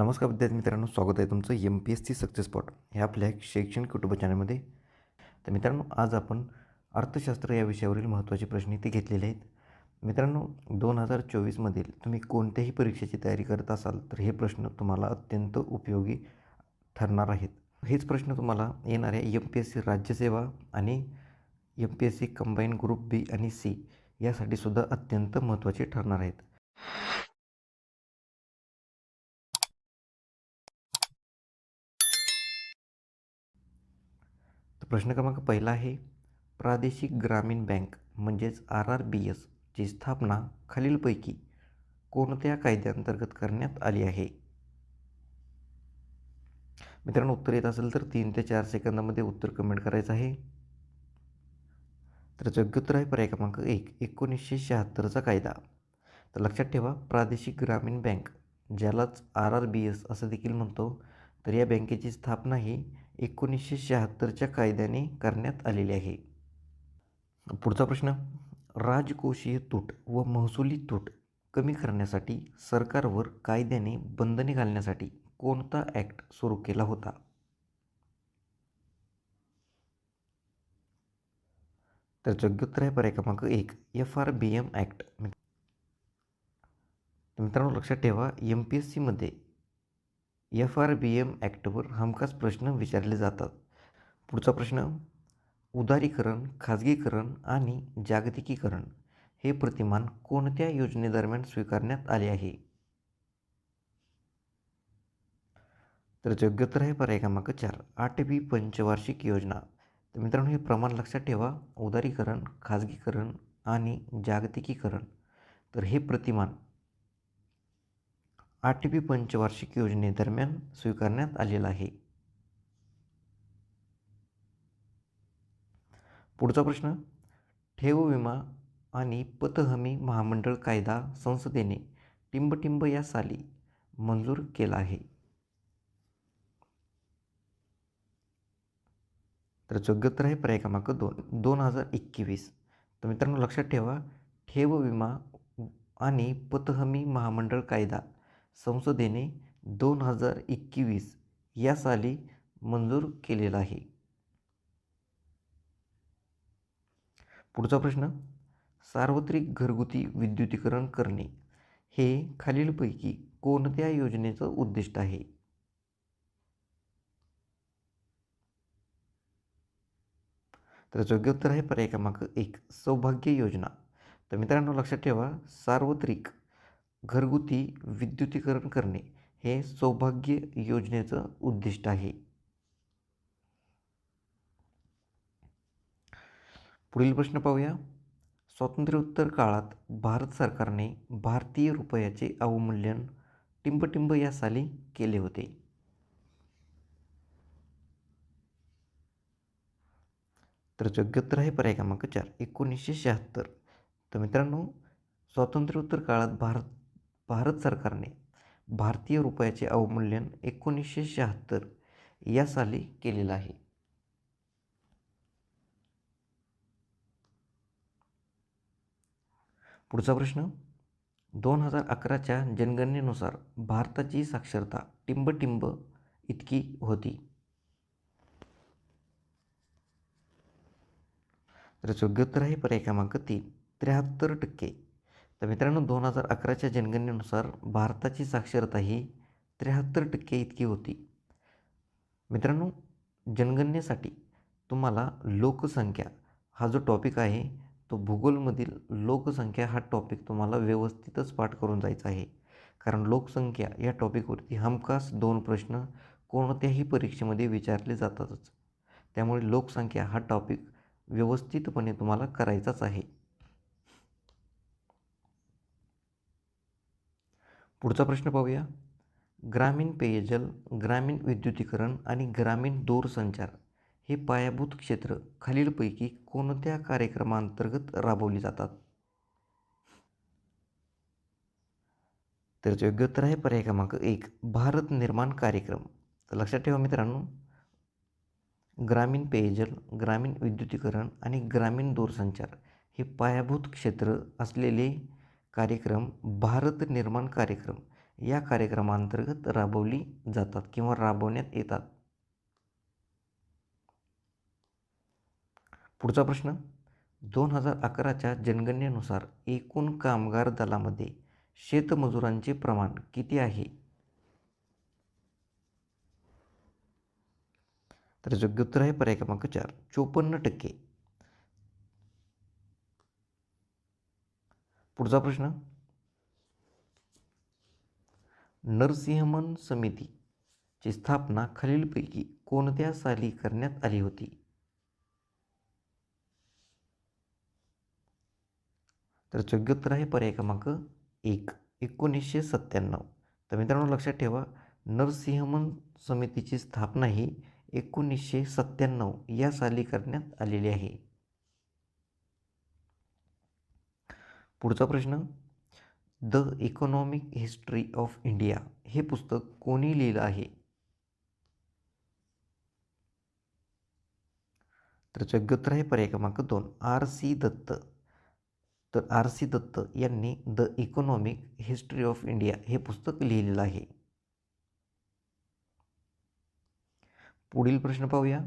नमस्कार विद्यार्थी मित्रांनो स्वागत आहे तुमचं M P S C success spot ह्या आपल्या शैक्षणिक कुटुंब चॅनलमध्ये तर मित्रांनो आज आपण अर्थशास्त्र या विषयावरील महत्त्वाचे प्रश्न इथे घेतलेले आहेत. मित्रांनो दोन हजार चोवीसमधील तुम्ही कोणत्याही परीक्षेची तयारी करत असाल तर हे प्रश्न तुम्हाला अत्यंत उपयोगी ठरणार आहेत. हेच प्रश्न तुम्हाला येणाऱ्या एम पी एस सी राज्यसेवा आणि M P S C combine group B आणि सी यासाठी सुद्धा अत्यंत महत्त्वाचे ठरणार आहेत. प्रश्न क्रमांक पहिला आहे प्रादेशिक ग्रामीण बँक म्हणजेच आर आर बी एसची स्थापना खालीलपैकी कोणत्या कायद्याअंतर्गत करण्यात आली आहे? मित्रांनो उत्तर येत असेल तर तीन ते चार सेकंदामध्ये उत्तर कमेंट करायचं आहे. तर योग्य आहे पर्याय क्रमांक एक एकोणीसशे शहात्तरचा कायदा. तर लक्षात ठेवा प्रादेशिक ग्रामीण बँक ज्यालाच आर आर बी एस असं देखील म्हणतो तर या बँकेची स्थापना ही एकोणीसशे शहात्तरच्या कायद्याने करण्यात आलेली आहे. पुढचा प्रश्न राजकोषीय तूट व महसुली तूट कमी करण्यासाठी सरकारवर कायद्याने बंधने घालण्यासाठी कोणता ॲक्ट सुरू केला होता? तर योग्योत्तर आहे पर्याय क्रमांक एक F R B M act मित्रांनो लक्षात ठेवा एम पी एस सीमध्ये एफ आर बी एम ॲक्टवर हमखास प्रश्न विचारले जातात. पुढचा प्रश्न उदारीकरण खाजगीकरण आणि जागतिकीकरण हे प्रतिमान कोणत्या योजनेदरम्यान स्वीकारण्यात आले आहे? तर योग्योत्तर आहे पर्याय क्रमांक चार आठवी पंचवार्षिक योजना. तर मित्रांनो हे प्रमाण लक्षात ठेवा. उदारीकरण खाजगीकरण आणि जागतिकीकरण. तर हे प्रतिमान आठवी पंचवार्षिक योजनेदरम्यान स्वीकारण्यात आलेला आहे. पुढचा प्रश्न ठेव विमा आणि पतहमी महामंडळ कायदा संसदेने टिंबटिंब या साली मंजूर केला आहे. तर योग्योत्तर आहे पर्याय क्रमांक दोन दोन हजार एकवीस. तर मित्रांनो लक्षात ठेवा ठेव विमा आणि पतहमी महामंडळ कायदा संसदेने दोन हजार एकवीस या साली मंजूर केलेला आहे. पुढचा प्रश्न सार्वत्रिक घरगुती विद्युतीकरण करणे हे खालीलपैकी कोणत्या योजनेचं उद्दिष्ट आहे? तर योग्य उत्तर आहे पर्याय क्रमांक एक सौभाग्य योजना. तर मित्रांनो लक्षात ठेवा सार्वत्रिक घरगुती विद्युतीकरण करणे हे सौभाग्य योजनेचं उद्दिष्ट आहे. पुढील प्रश्न पाहूया. स्वातंत्र्योत्तर काळात भारत सरकारने भारतीय रुपयाचे अवमूल्यन टिंबटिंब या साली केले होते. तर योग्योत्तर आहे पर्याय क्रमांक चार एकोणीसशे शहात्तर. तर मित्रांनो स्वातंत्र्योत्तर काळात भारत भारत सरकारने भारतीय रुपयाचे अवमूल्यन एकोणीसशे शहात्तर या साली केलेलं आहे. पुढचा प्रश्न. दोन हजार अकराच्या जनगणनेनुसार भारताची साक्षरता टिंबटिंब इतकी होती. तर योग्योत्तर आहे पर्याय क्रमांक तीन त्र्याहत्तर टक्के. तर मित्रांनो दोन हजार अकराच्या जनगणनेनुसार भारताची साक्षरता ही त्र्याहत्तर टक्के इतकी होती. मित्रांनो जनगणनेसाठी तुम्हाला लोकसंख्या हा जो टॉपिक आहे तो भूगोलमधील लोकसंख्या हा टॉपिक तुम्हाला व्यवस्थितच पाठ करून जायचा आहे. कारण लोकसंख्या या टॉपिकवरती हमखास दोन प्रश्न कोणत्याही परीक्षेमध्ये विचारले जातातच. त्यामुळे लोकसंख्या हा टॉपिक व्यवस्थितपणे तुम्हाला करायचाच आहे. पुढचा प्रश्न पाहूया. ग्रामीण पेयजल ग्रामीण विद्युतीकरण आणि ग्रामीण दूरसंचार हे पायाभूत क्षेत्र खालीलपैकी कोणत्या कार्यक्रमांतर्गत राबवली जातात? तर योग्योत्तर आहे पर्याय क्रमांक एक भारत निर्माण कार्यक्रम. तर लक्षात ठेवा मित्रांनो ग्रामीण पेयजल ग्रामीण विद्युतीकरण आणि ग्रामीण दूरसंचार हे पायाभूत क्षेत्र असलेले कार्यक्रम भारत निर्माण कार्यक्रम या कार्यक्रमांतर्गत राबवली जातात किंवा राबवण्यात येतात. पुढचा प्रश्न. दोन हजार अकराच्या जनगणनेनुसार एकूण कामगार दलामध्ये शेतमजुरांचे प्रमाण किती आहे? तर योग्य उत्तर आहे पर्याय क्रमांक चार चोपन्न टक्के. पुढचा प्रश्न. नरसिंहमन समितीची स्थापना खालीलपैकी कोणत्या साली करण्यात आली होती? तर योग्य उत्तर आहे पर्याय क्रमांक एक एकोणीसशे सत्त्याण्णव. तर मित्रांनो लक्षात ठेवा नरसिंहमन समितीची स्थापना ही एकोणीसशे सत्त्याण्णव या साली करण्यात आलेली आहे. पुढचा प्रश्न the economic history of India हे पुस्तक कोणी लिहिलं आहे? तर योग्य आहे पर्याय क्रमांक दोन आर सी दत्त. तर आर सी दत्त यांनी the economic history of India हे पुस्तक लिहिलेलं आहे. पुढील प्रश्न पाहूया.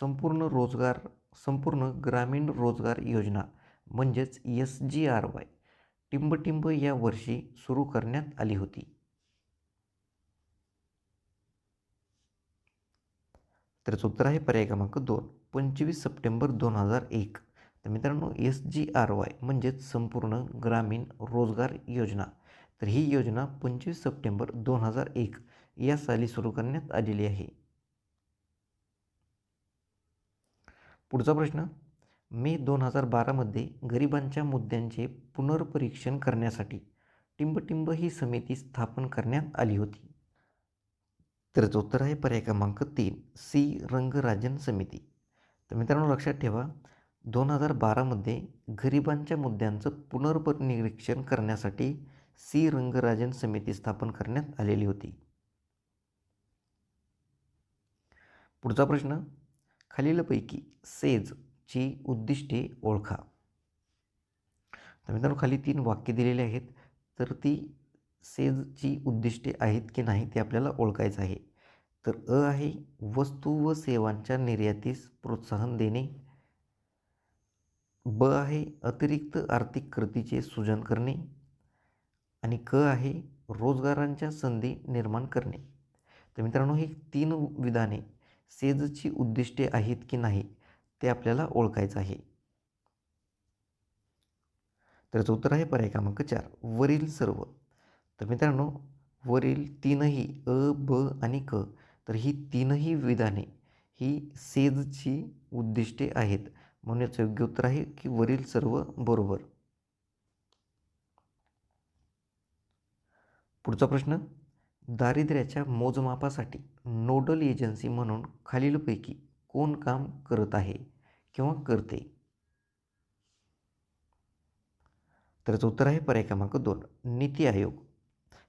संपूर्ण रोजगार संपूर्ण ग्रामीण रोजगार योजना म्हणजेच एस जी आर वाय टिंबटिंब या वर्षी सुरू करण्यात आली होती. तर उत्तर आहे पर्याय क्रमांक दोन पंचवीस सप्टेंबर दोन हजार एक. तर मित्रांनो एस जी आर वाय म्हणजेच संपूर्ण ग्रामीण रोजगार योजना. तर ही योजना पंचवीस सप्टेंबर दोन हजार एक या साली सुरू करण्यात आलेली आहे. पुढचा प्रश्न मे दोन हजार बारामध्ये गरिबांच्या मुद्द्यांचे पुनर्परीक्षण करण्यासाठी टिंबटिंब ही समिती स्थापन करण्यात आली होती. तर उत्तर आहे पर्याय क्रमांक तीन सी. रंगराजन समिती. तर मित्रांनो लक्षात ठेवा दोन हजार बारामध्ये गरिबांच्या मुद्द्यांचं पुनर्परनिरीक्षण करण्यासाठी सी. रंगराजन समिती स्थापन करण्यात आलेली होती. पुढचा प्रश्न खालीलपैकी सेज ची उद्दिष्टे ओळखा. तर मित्रांनो खाली तीन वाक्य दिलेली आहेत. तर ती सेजची उद्दिष्टे आहेत की नाही ते आपल्याला ओळखायचं आहे. तर अ आहे वस्तू व सेवांच्या निर्यातीस प्रोत्साहन देणे. ब आहे अतिरिक्त आर्थिक कृतीचे सृजन करणे. आणि क आहे रोजगारांच्या संधी निर्माण करणे. तर मित्रांनो ही तीन विधाने सेजची उद्दिष्टे आहेत की नाही ते आपल्याला ओळखायचं आहे. तर उत्तर आहे पर्याय क्रमांक चार वरील सर्व. तर मित्रांनो वरील तीनही अ ब आणि क तर ही तीनही विधाने ही सेजची उद्दिष्टे आहेत. म्हणून याचं योग्य उत्तर आहे की वरील सर्व बरोबर. पुढचा प्रश्न दारिद्र्याच्या मोजमापासाठी नोडल एजन्सी म्हणून खालीलपैकी कोण काम करत आहे किंवा करते? तर उत्तर आहे पर्याय क्रमांक दोन नीती आयोग.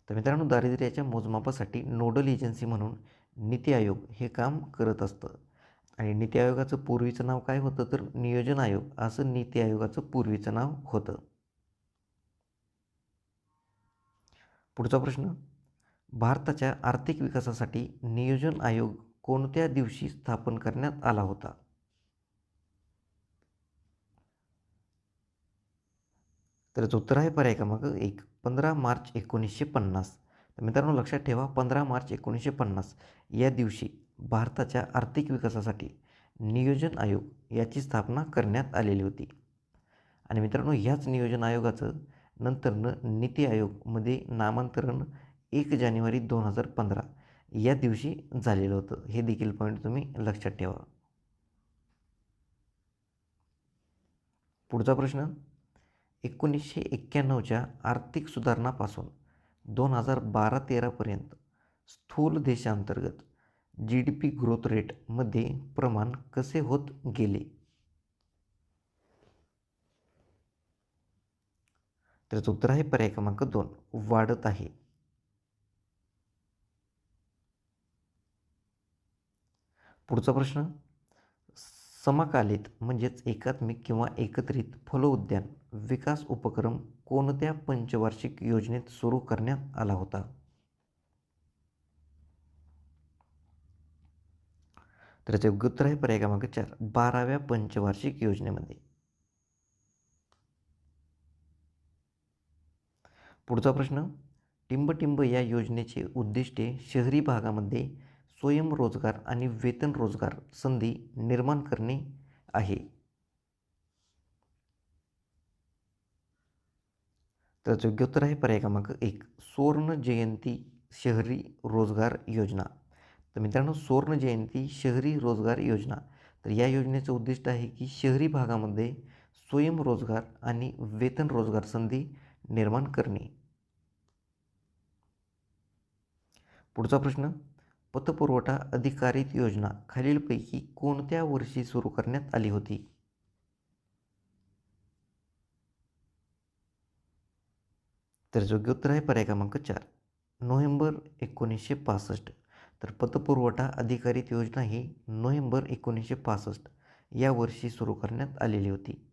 तर मित्रांनो दारिद्र्याच्या मोजमापासाठी नोडल एजन्सी म्हणून नीती आयोग हे काम करत असतं. आणि नीती आयोगाचं पूर्वीचं नाव काय होतं? तर नियोजन आयोग. असं नीती आयोगाचं पूर्वीचं नाव होतं. पुढचा प्रश्न भारताच्या आर्थिक विकासासाठी नियोजन आयोग कोणत्या दिवशी स्थापन करण्यात आला होता? तर उत्तर आहे पर्याय क्रमांक एक पंधरा मार्च एकोणीसशे पन्नास. तर मित्रांनो लक्षात ठेवा पंधरा मार्च एकोणीसशे पन्नास या दिवशी भारताच्या आर्थिक विकासासाठी नियोजन आयोग याची स्थापना करण्यात आलेली होती. आणि मित्रांनो ह्याच नियोजन आयोगाचं नंतरनं नीती आयोगमध्ये नामांतरण एक जानेवारी दोन हजार पंधरा. या दिवशी झालेलं होतं. हे देखील पॉईंट तुम्ही लक्षात ठेवा. पुढचा प्रश्न. एकोणीसशे एक्क्याण्णवच्या आर्थिक सुधारणापासून दोन हजार बारा तेरापर्यंत स्थूल देशांतर्गत जी डी पी ग्रोथ रेटमध्ये प्रमाण कसे होत गेले? त्याचं उत्तर आहे पर्याय क्रमांक दोन. वाढत आहे. पुढचा प्रश्न समकालीत म्हणजेच एकात्मिक किंवा एकत्रित फल उद्यान विकास उपक्रम कोणत्या पंचवार्षिक योजनेत सुरू करण्यात आला होता? तर याचे उत्तर आहे पर्याय क्रमांक चार बाराव्या पंचवार्षिक योजनेमध्ये. पुढचा प्रश्न टिंब टिंब या योजनेचे उद्दिष्टे शहरी भागामध्ये स्वयंरोजगार आणि वेतन रोजगार संधी निर्माण करणे आहे. तर योग्य उत्तर आहे पर्याय क्रमांक एक सुवर्ण जयंती शहरी रोजगार योजना. तर मित्रांनो सुवर्ण जयंती शहरी रोजगार योजना. तर या योजनेचं उद्दिष्ट आहे की शहरी भागामध्ये स्वयंरोजगार आणि वेतन रोजगार संधी निर्माण करणे. पुढचा प्रश्न पतपुरवठा अधिकारित योजना खालीलपैकी कोणत्या वर्षी सुरू करण्यात आली होती? तर योग्य उत्तर आहे पर्याय क्रमांक चार. नोव्हेंबर एकोणीसशे पासष्ट. तर पतपुरवठा अधिकारित योजना ही नोव्हेंबर एकोणीसशे पासष्ट या वर्षी सुरू करण्यात आलेली होती.